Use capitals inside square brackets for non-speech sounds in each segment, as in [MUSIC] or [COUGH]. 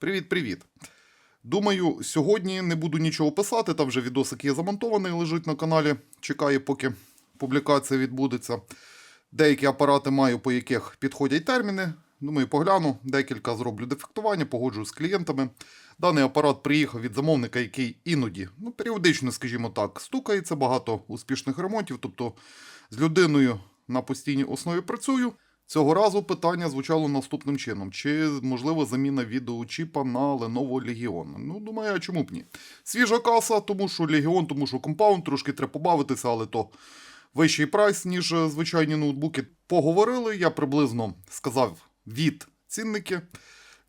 Привіт-привіт. Думаю, сьогодні не буду нічого писати, там вже відосик є замонтований, лежить на каналі. Чекає, поки публікація відбудеться. Деякі апарати маю, по яких підходять терміни. Думаю, погляну, декілька зроблю дефектування, погоджую з клієнтами. Даний апарат приїхав від замовника, який іноді, ну, періодично, скажімо так, стукається, багато успішних ремонтів. Тобто з людиною на постійній основі працюю. Цього разу питання звучало наступним чином: чи можлива заміна відеочіпа на Lenovo Legion? Ну, думаю, а чому б ні? Свіжа каса, тому що Legion, тому що компаунд, трошки треба побавитися, але то вищий прайс, ніж е, звичайні ноутбуки. Поговорили, я приблизно сказав від цінники.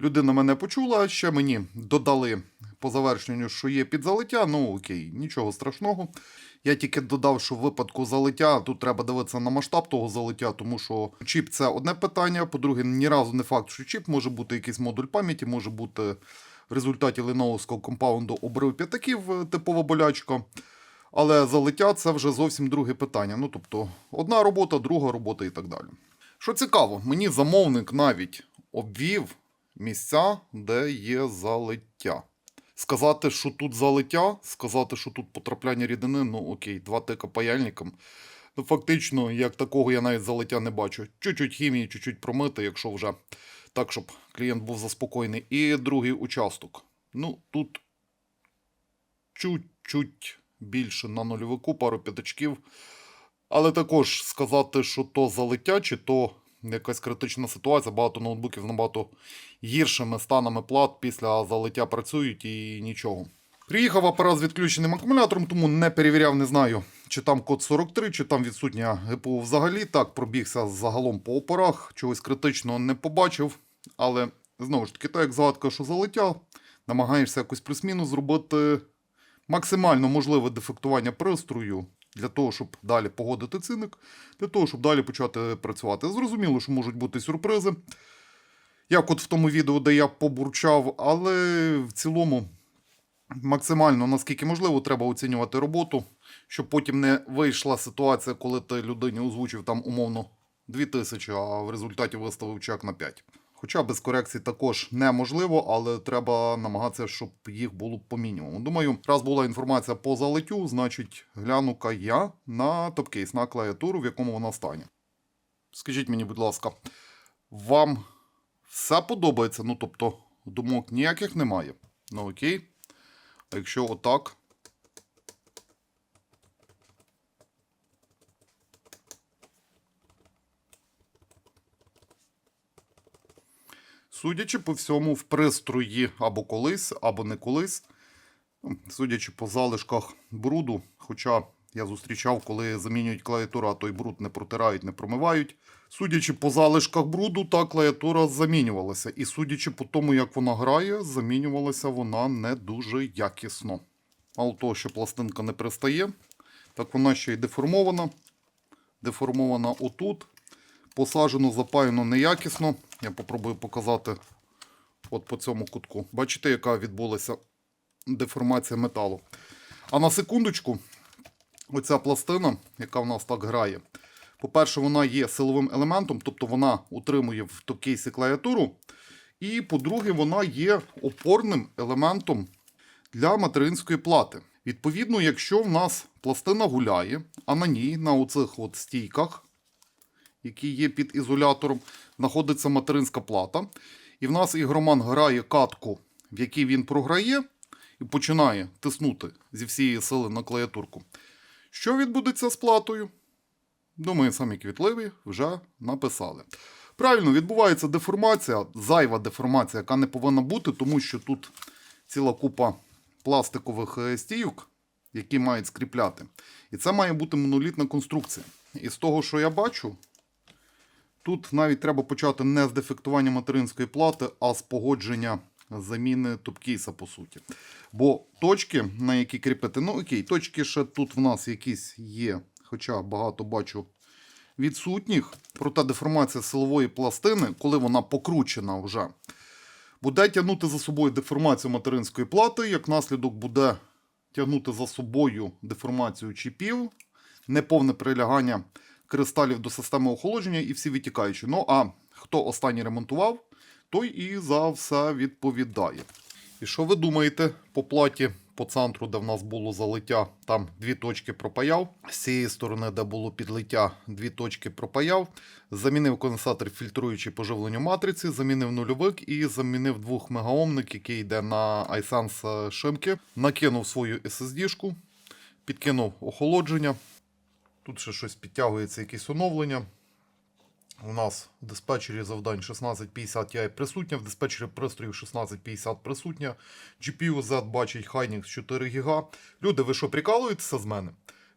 Людина мене почула, ще мені додали по завершенню, що є підзалиття. Ну окей, нічого страшного. Я тільки додав, що в випадку залиття тут треба дивитися на масштаб того залиття, тому що чіп це одне питання. По-друге, ні разу не факт, що чіп може бути якийсь модуль пам'яті, може бути в результаті леновського компаунду обрив п'ятаків, е, типова болячка. Але залиття це вже зовсім друге питання. Ну тобто, одна робота, друга робота і так далі. Що цікаво, мені замовник навіть обвів місця, де є залиття. Сказати, що тут залиття, сказати, що тут потрапляння рідини, ну окей, два тика паяльником. Ну, фактично, як такого я навіть залиття не бачу. Чуть-чуть хімії, чуть-чуть промити, якщо вже так, щоб клієнт був заспокійний. І другий участок. Ну, тут чуть-чуть більше на нульовику, пару п'ятачків. Але також сказати, що то залиття, чи то якась критична ситуація, багато ноутбуків набагато гіршими станами плат після залиття працюють і нічого. Приїхав апарат з відключеним акумулятором, тому не перевіряв, не знаю, чи там код 43, чи там відсутня ГПУ взагалі. Так, пробігся загалом по опорах, чогось критичного не побачив. Але знову ж таки, так як згадка, що залиття, намагаєшся якось плюс-мінус зробити максимально можливе дефектування пристрою для того, щоб далі погодити циник, для того, щоб далі почати працювати. Зрозуміло, що можуть бути сюрпризи. Як от в тому відео, де я побурчав, але в цілому максимально наскільки можливо, треба оцінювати роботу, щоб потім не вийшла ситуація, коли ти людині озвучив там умовно 2000, а в результаті виставив чек на 5. Хоча без корекцій також неможливо, але треба намагатися, щоб їх було по мінімуму. Думаю, раз була інформація по залиттю, значить гляну-ка я на топкейс, на клавіатуру, в якому вона стані. Скажіть мені, будь ласка, вам все подобається? Ну, тобто, думок ніяких немає. Ну окей. А якщо отак. Судячи по всьому, в пристрої або колись, або не колись. Ну, Судячи по залишках бруду, хоча я зустрічав, коли замінюють клавіатуру, а той бруд не протирають, не промивають. Судячи по залишках бруду, та клавіатура замінювалася. І судячи по тому, як вона грає, замінювалася вона не дуже якісно. Мало того, що пластинка не пристає, так вона ще й деформована. Деформована отут. Посаджено, запаяно неякісно. Я попробую показати от по цьому кутку. Бачите, яка відбулася деформація металу. А на секундочку, оця пластина, яка в нас так грає. По-перше, вона є силовим елементом, тобто вона утримує в топкейсі клавіатуру. І по-друге, вона є опорним елементом для материнської плати. Відповідно, якщо в нас пластина гуляє, а на ній, на оцих от стійках, які є під ізолятором, знаходиться материнська плата. І в нас ігроман грає катку, в якій він програє, і починає тиснути зі всієї сили на клавіатурку. Що відбудеться з платою? Думаю, самі квітливі вже написали. Правильно, відбувається деформація, зайва деформація, яка не повинна бути, тому що тут ціла купа пластикових е, стійок, які мають скріпляти. І це має бути монолітна конструкція. І з того, що я бачу, тут навіть треба почати не з дефектування материнської плати, а з погодження заміни топкейса, по суті. Бо точки, на які кріпити, ну окей, точки ще тут в нас якісь є, хоча багато бачу відсутніх. Проте деформація силової пластини, коли вона покручена вже, буде тягнути за собою деформацію материнської плати, як наслідок буде тягнути за собою деформацію чіпів, неповне прилягання кристалів до системи охолодження і всі витікаючі. Ну а хто останній ремонтував, той і за все відповідає. І що ви думаєте по платі по центру, де в нас було залиття, там дві точки пропаяв. З цієї сторони, де було підлиття, дві точки пропаяв. Замінив конденсатор фільтруючий по живленню матриці, замінив нульовик і замінив двох мегаомник, який йде на iSense шимки. Накинув свою SSD-шку, підкинув охолодження. Тут ще щось підтягується, якісь оновлення. У нас в диспетчері завдань 1650 Ti присутня, в диспетчері пристроїв 1650 присутня. GPU Z бачить Hynix 4 ГБ. Люди, ви що, прикалуєтеся з мене?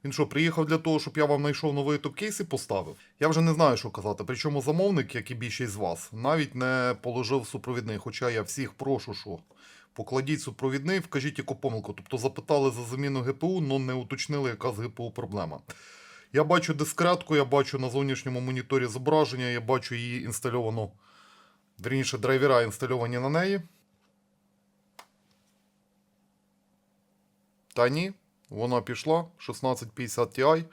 Він що, приїхав для того, щоб я вам знайшов новий топ-кейс і поставив? Я вже не знаю, що казати. Причому замовник, як і більшість з вас, навіть не положив супровідний. Хоча я всіх прошу, що покладіть супровідний, вкажіть яку помилку. Тобто запитали за заміну ГПУ, але не уточнили, яка з ГПУ проблема. Я бачу дискретку, я бачу на зовнішньому моніторі зображення, я бачу її інстальовано, верніше, драйвера інстальовані на неї. Та ні, вона пішла 1650 Ti.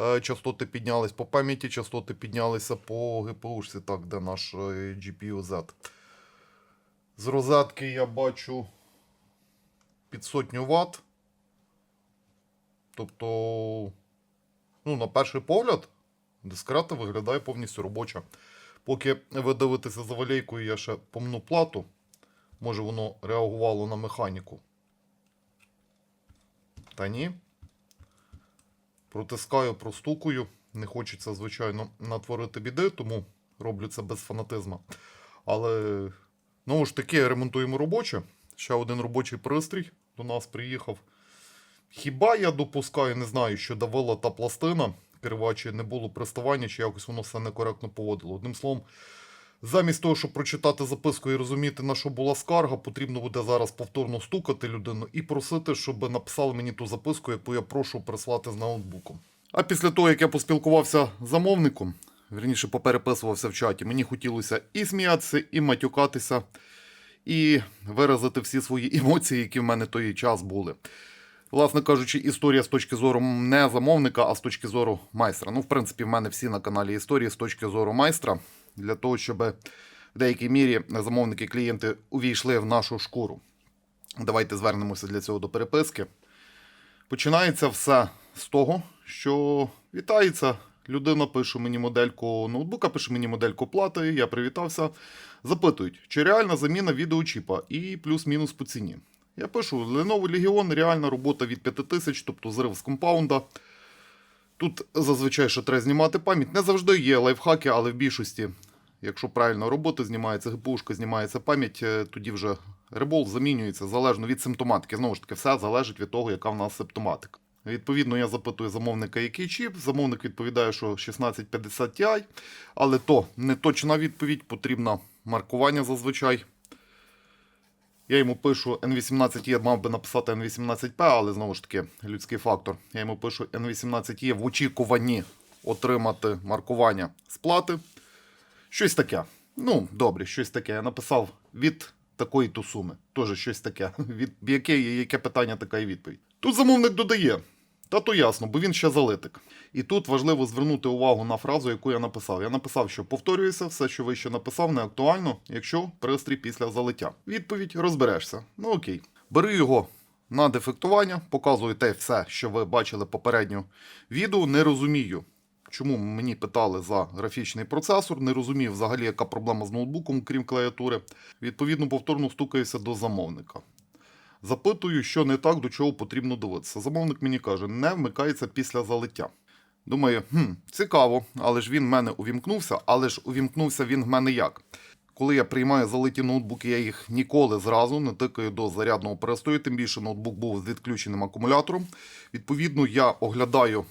Е, Частоти піднялись по пам'яті, частоти піднялися по ГПУшці, так, де наш е, GPU Z. З розетки я бачу під сотню Вт. Тобто, ну, на перший погляд, дискрета виглядає повністю робоча. Поки ви дивитеся за валейкою, я ще помну плату. Може воно реагувало на механіку. Та ні. Протискаю, простукую. Не хочеться, звичайно, натворити біди, тому роблю це без фанатизму. Але, знову ж таки, ремонтуємо робоче. Ще один робочий пристрій до нас приїхав. Хіба я допускаю, не знаю, що давила та пластина, керва, чи не було приставання, чи якось воно все некоректно поводило. Одним словом, замість того, щоб прочитати записку і розуміти, на що була скарга, потрібно буде зараз повторно стукати людину і просити, щоб написали мені ту записку, яку я прошу прислати з ноутбуком. А після того, як я поспілкувався з замовником, верніше попереписувався в чаті, мені хотілося і сміятися, і матюкатися, і виразити всі свої [LAUGHS] емоції, які в мене той час були. Власне кажучи, історія з точки зору не замовника, а з точки зору майстра. Ну, в принципі, в мене всі на каналі історії з точки зору майстра, для того, щоб в деякій мірі замовники клієнти увійшли в нашу шкуру. Давайте звернемося для цього до переписки. Починається все з того, що вітається. Людина пише мені модельку ноутбука, пише мені модельку плати, я привітався. Запитують, чи реальна заміна відеочіпа і плюс-мінус по ціні. Я пишу: Lenovo Legion, реальна робота від 5000, тобто зрив з компаунда. Тут зазвичай ще треба знімати пам'ять. Не завжди є лайфхаки, але в більшості, якщо правильно робота знімається, ГПУшка знімається пам'ять, е, тоді вже ребол замінюється залежно від симптоматики. Знову ж таки, все залежить від того, яка в нас симптоматика. Відповідно, я запитую замовника, який чіп. Замовник відповідає, що 1650 Ti, але то не точна відповідь, потрібно маркування зазвичай. Я йому пишу N18E, мав би написати N18P, але знову ж таки людський фактор. Я йому пишу N18E в очікуванні отримати маркування сплати. Щось таке. Ну, добре, щось таке. Я написав від такої то суми. Теж щось таке. [LAUGHS] Від яке, яке питання, така і відповідь. Тут замовник додає. Та то ясно, бо він ще залитик. І тут важливо звернути увагу на фразу, яку я написав. Я написав, що повторюється, все, що вище написав, не актуально, якщо пристрій після залиття. Відповідь розберешся. Ну окей. Бери його на дефектування, показую те все, що ви бачили попередньо відео. Не розумію, чому мені питали за графічний процесор, не розумію взагалі, яка проблема з ноутбуком, крім клавіатури. Відповідно, повторно стукаюся до замовника. Запитую, що не так, до чого потрібно дивитися. Замовник мені каже, не вмикається після залиття. Думаю, хм, цікаво, але ж він в мене увімкнувся, але ж увімкнувся він в мене як? Коли я приймаю залиті ноутбуки, я їх ніколи зразу не тикаю до зарядного пристрою, тим більше ноутбук був з відключеним акумулятором. Відповідно, я оглядаю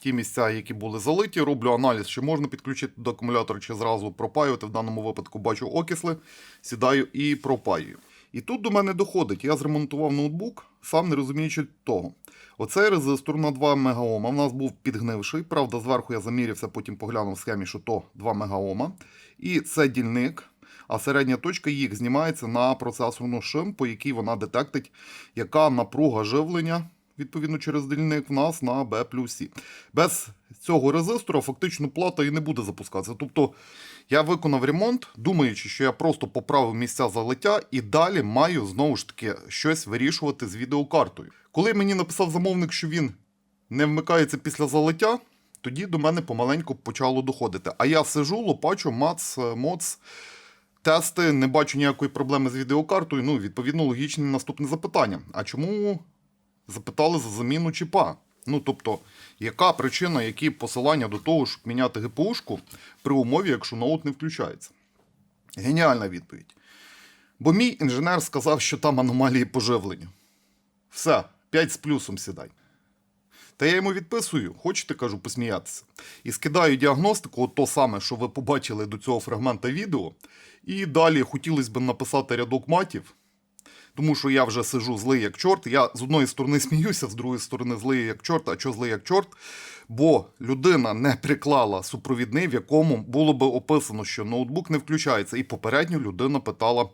ті місця, які були залиті, роблю аналіз, чи можна підключити до акумулятора, чи зразу пропаювати. В даному випадку бачу окисли, сідаю і пропаюю. І тут до мене доходить, я зремонтував ноутбук, сам не розуміючи того. Оцей резистор на 2 МГОм в нас був підгнивший. Правда, зверху я замірявся, потім поглянув в схемі, що то 2 МГОма. І це дільник, а середня точка їх знімається на процесорну шим, по якій вона детектить, яка напруга живлення відповідно через дільник, в нас на B. Без цього резистора фактично плата і не буде запускатися. Тобто я виконав ремонт, думаючи, що я просто поправив місця залиття і далі маю знову ж таки щось вирішувати з відеокартою. Коли мені написав замовник, що він не вмикається після залиття, тоді до мене помаленьку почало доходити. А я сижу, лопачу, мац, е, моц, тести, не бачу ніякої проблеми з відеокартою. Ну, відповідно, логічне наступне запитання. А чому запитали за заміну чіпа? Ну, тобто, яка причина, які посилання до того, щоб міняти ГПУшку при умові, якщо ноут не включається? Геніальна відповідь. Бо мій інженер сказав, що там аномалії поживлення. Все, 5 з плюсом сідай. Та я йому відписую, хочете, кажу, посміятися. І скидаю діагностику, от то саме, що ви побачили до цього фрагмента відео. І далі хотілося б написати рядок матів, тому що я вже сижу злий як чорт. Я з одної сторони [LAUGHS] сміюся, з другої сторони злий як чорт, а що злий як чорт? Бо людина не приклала супровідний, в якому було би описано, що ноутбук не включається. І попередньо людина питала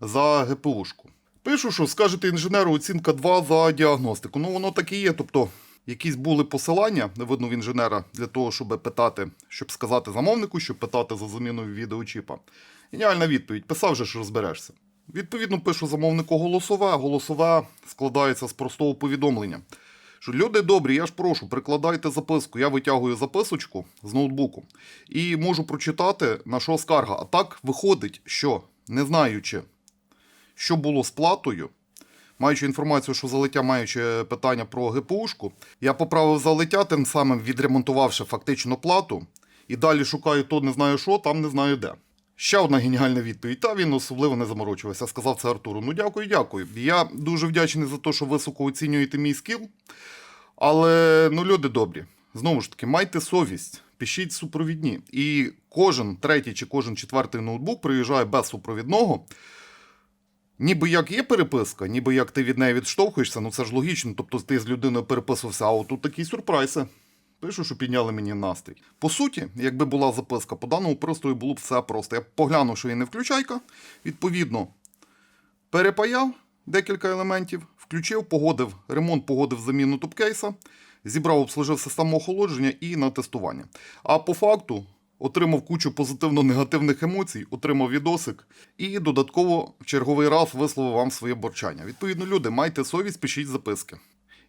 за ГПУшку. Пишу, що скажете інженеру оцінка 2 за діагностику. Ну воно так і є. Тобто, якісь були посилання, не видно в інженера, для того, щоб питати, щоб сказати замовнику, щоб питати за заміною відеочіпа. Геніальна відповідь. Писав же, що розберешся. Відповідно, пишу замовнику голосове. Голосове складається з простого повідомлення. Що люди добрі, я ж прошу, прикладайте записку. Я витягую записочку з ноутбуку і можу прочитати на що скарга. А так виходить, що не знаючи, що було з платою, маючи інформацію, що залиття маючи питання про ГПУшку, я поправив залиття, тим самим відремонтувавши фактично плату, і далі шукаю то не знаю що, там не знаю де. Ще одна геніальна відповідь. Та він особливо не заморочувався. Сказав це Артуру. Ну дякую, дякую. Я дуже вдячний за те, що високо оцінюєте мій скіл. Але ну, люди добрі. Знову ж таки, майте совість, пишіть супровідні. І кожен третій чи кожен четвертий ноутбук приїжджає без супровідного. Ніби як є переписка, ніби як ти від неї відштовхуєшся, ну це ж логічно. Тобто ти з людиною переписувався, а отут такі сюрпризи. Пишу, що підняли мені настрій. По суті, якби була записка по даному пристрою, було б все просто. Я поглянув, що і не включайка. Відповідно, перепаяв декілька елементів, включив, погодив ремонт, погодив заміну топкейса, зібрав, обслужив систему охолодження і на тестування. А по факту отримав кучу позитивно-негативних емоцій, отримав відосик і додатково в черговий раз висловив вам своє борчання. Відповідно, люди, майте совість, пишіть записки.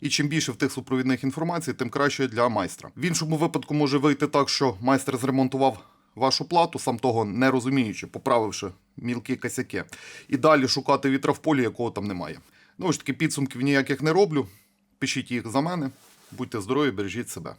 І чим більше в тих супровідних інформацій, тим краще для майстра. В іншому випадку може вийти так, що майстер зремонтував вашу плату, сам того не розуміючи, поправивши мілкі косяки, і далі шукати вітра в полі, якого там немає. Ну ж таки, підсумків ніяких не роблю. Пишіть їх за мене. Будьте здорові, бережіть себе.